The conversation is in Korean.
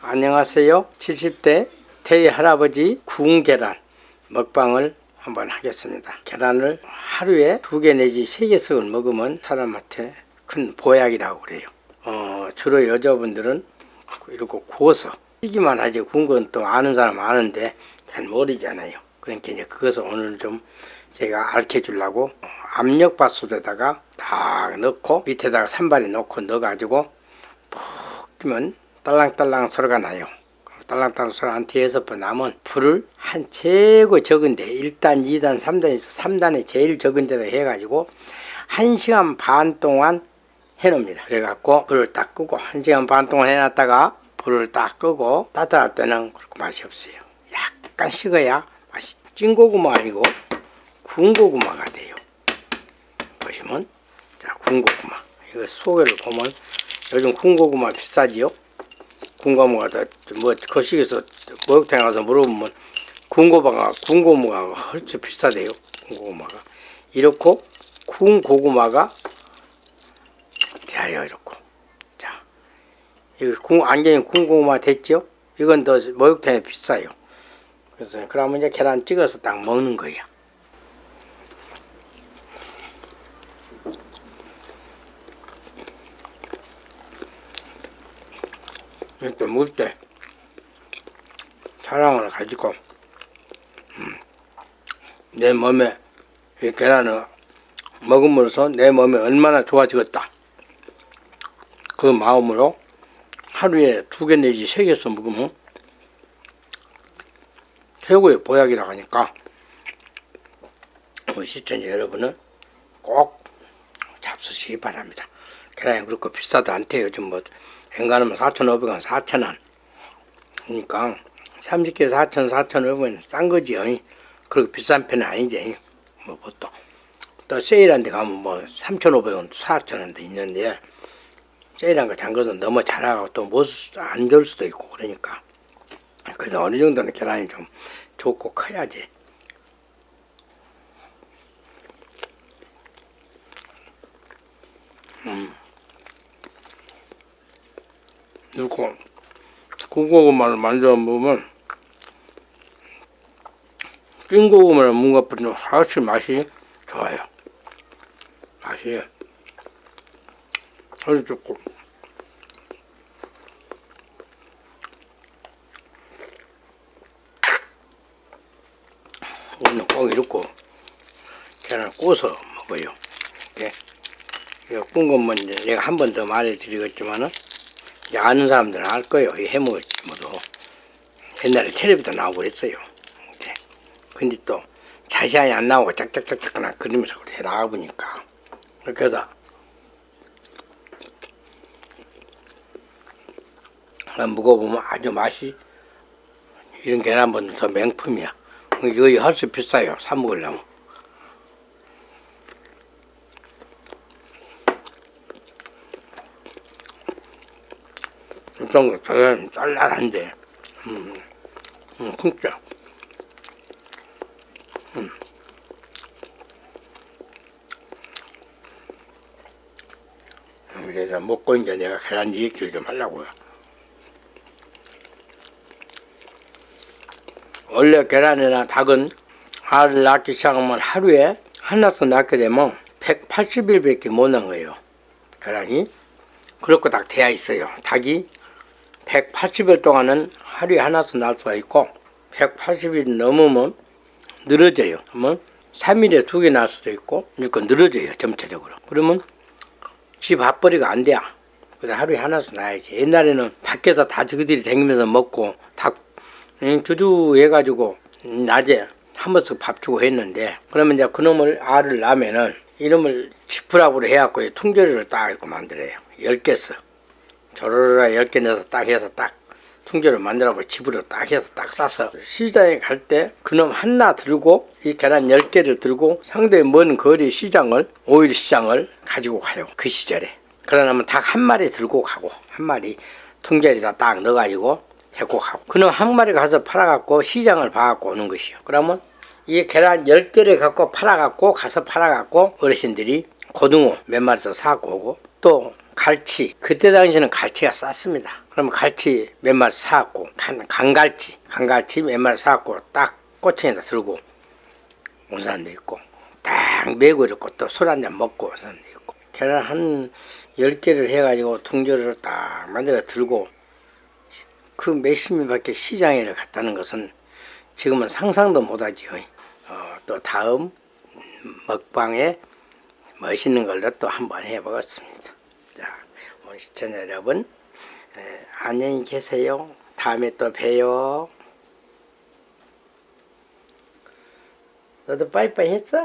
안녕하세요. 70대 태희 할아버지 구운 계란 먹방을 한번 하겠습니다. 계란을 하루에 두 개 내지 세 개씩을 먹으면 사람한테 큰 보약이라고 그래요. 어, 주로 여자분들은 이렇게 구워서 튀기만 하지 구운 건 또 아는 사람 아는데 잘 모르잖아요. 그러니까 이제 그것을 오늘 좀 제가 알려 주려고 압력밥솥에다가 딱 넣고 밑에다가 산발에 넣고 넣어가지고 푹 끼면 딸랑딸랑 소리가 나요. 딸랑딸랑 소리 한번 나면 불을 한 최고 적은데 1단, 2단, 3단에서 3단에 제일 적은 데다 해가지고 1시간 반 동안 해놓습니다. 그래갖고 불을 딱 끄고 1시간 반 동안 해놨다가 불을 딱 끄고 따뜻할 때는 그렇게 맛이 없어요. 약간 식어야 맛이 찐 고구마 아니고 구운 고구마가 돼요. 보시면 자 구운 고구마 이거 소개를 보면 요즘 구운 고구마 비싸지요? 구운 고구마가 다뭐 거식에서 목욕탕에 가서 물어보면 구운 고구마가 구운 고구마가 훨씬 비싸대요. 구운 고구마가 이렇고 구운 고구마가 대하여 이렇고 자 이거 구, 안경이 구운 고구마 됐죠? 이건 더 목욕탕에 비싸요. 그래서 그러면 이제 계란 찍어서 딱 먹는 거예요. 이렇게 먹을 때 사랑을 가지고 음, 내 몸에 이 계란을 먹음으로써 내 몸이 얼마나 좋아지겠다. 그 마음으로 하루에 두 개 내지 세 개서 먹으면 최고의 보약이라고 하니까 우리 시청자 여러분은 꼭 잡수시기 바랍니다. 계란이 그렇고 비싸도 않대요. 요즘 뭐 엔간하면 4,500원, 4,000원. 그러니까 30개 4,000, 4,500원 싼 거지. 그렇게 비싼 편은 아니지. 뭐 보통. 또 세일한 데 가면 뭐 3,500원, 4,000원 도 있는데 세일한 거잔 것은 너무 잘하고 또 못안 좋을 수도 있고 그러니까 그래서 어느 정도는 계란이 좀 좋고 커야지. 음. 넣고 군고구마를 만들어 먹으면 찐 고구마를 먹은 것보다 훨씬 맛이 좋아요. 맛이 아주 좋고 오늘 꼭 이렇고 계란을 구워서 먹어요. 이게 이거 구운 것만 내가 한 번 더 말해드리겠지만은 아는 사람들은 알 거예요. 이 모두. 옛날에 텔레비도 나오고 그랬어요. 이제. 근데 또 자세히 안 나오고 짝짝짝짝나 그러면서 그래 나와보니까. 그래서 먹어보면 아주 맛이 이런 계란보다 더 명품이야. 이거 훨씬 비싸요. 사 먹으려면. 거 저는 짤짤한데, 음, 음, 진짜. 음. 그래서 먹고 이제 내가 계란 얘기를 좀 하려고요. 원래 계란이나 닭은 알을 낳기 시작하면 하루에 하나씩 낳게 되면 180일밖에 못 낳은 거예요. 계란이. 그렇고 딱 되어 있어요. 닭이 180일 동안은 하루에 하나씩 낳을 수가 있고 180일 넘으면 늘어져요. 그러면 3일에 두개 낳을 수도 있고 이렇게 늘어져요. 점차적으로. 그러면 집 밥벌이가 안 돼요. 그래서 하루에 하나씩 낳아야지. 옛날에는 밖에서 다 저기들이 다니면서 먹고 닭 음, 주주 해가지고 낮에 한 번씩 밥 주고 했는데 그러면 이제 그놈을 알을 낳으면은 이놈을 지푸라브로 해갖고 통조리를 딱 이렇게 만들어요. 10개서. 조르르 10개 넣어서 딱 해서 딱 통조를 만들어고 집으로 딱 해서 딱 싸서 시장에 갈 때 그놈 하나 들고 이 계란 10개를 들고 상당히 먼 거리 시장을 오일 시장을 가지고 가요. 그 시절에. 그러면 닭 한 마리 들고 가고 한 마리 통조리에다 딱 넣어가지고 데리고 가고 그놈 한 마리 가서 팔아갖고 시장을 봐갖고 오는 것이요. 그러면 이 계란 10개를 갖고 팔아갖고 가서 팔아갖고 어르신들이 고등어 몇 마리 서 사고 오고 또 갈치 그때 당시에는 갈치가 쌌습니다. 그러면 갈치 몇 마리 사고 간, 간갈치 간갈치 몇 마리 사고 딱 꼬챙이다 들고 온 사람도 있고 딱 메고 이렇고 또 술 한 잔 먹고 온 사람도 있고 계란 한 10개를 해가지고 둥저를 딱 만들어 들고 그 몇십 명밖에 시장에 갔다는 것은 지금은 상상도 못하지요. 어, 또 다음 먹방에 멋있는 걸로 또 한번 해보겠습니다. 자, 오늘 시청자 여러분 에, 안녕히 계세요. 다음에 또 봬요. 너도 빠이빠이 했어?